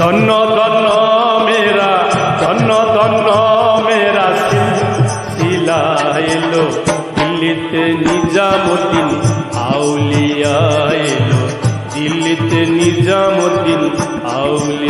ধন্য ধন্য মেরা, ধন্য ধন্য মেরা শিলা এলো, দিল্লিতে নিজামুদ্দিন, আউলিয়া এলো, দিল্লিতে নিজামুদ্দিন, আউলিয়া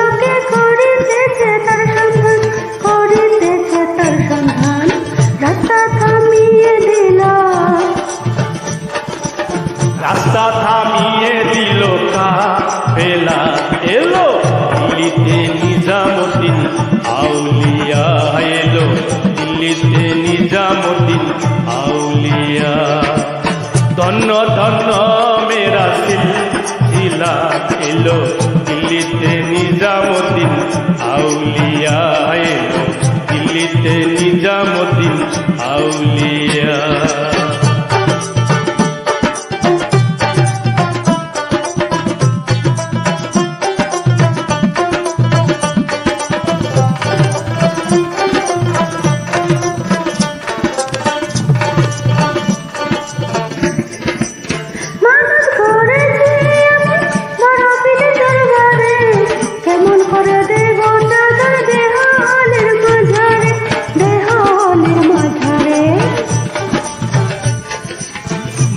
নিজামুদ্দিন আউলিয়া। ধন্য ধন্য মেরা সিলসিলা এলো দিল্লিতে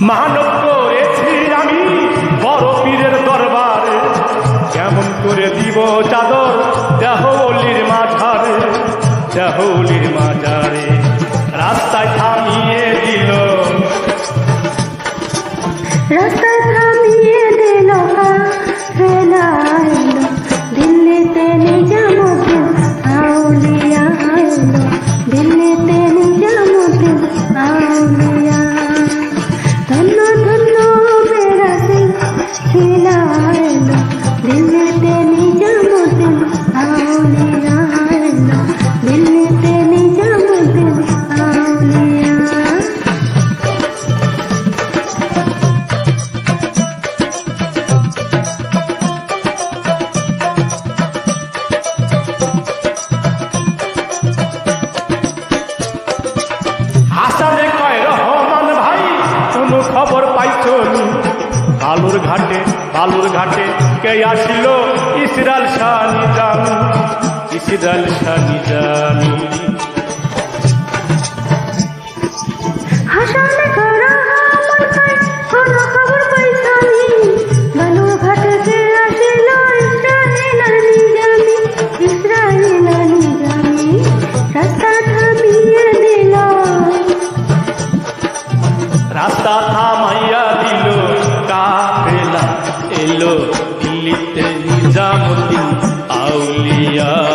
মানব করেছি আমি বড় পীরের দরবারে। কেমন করে দিব চাদর দেহলির মাঝারে দেহলির মাঝারে। রাস্তায় থামিয়ে দিল। রাস্তায় বালুর ঘাটে বালুর ঘাটে কে আসিল? ইসরাল শানি জানি ইসরাল শানি জানি। হাসানে করা নিজামুদ্দিন আউলিয়া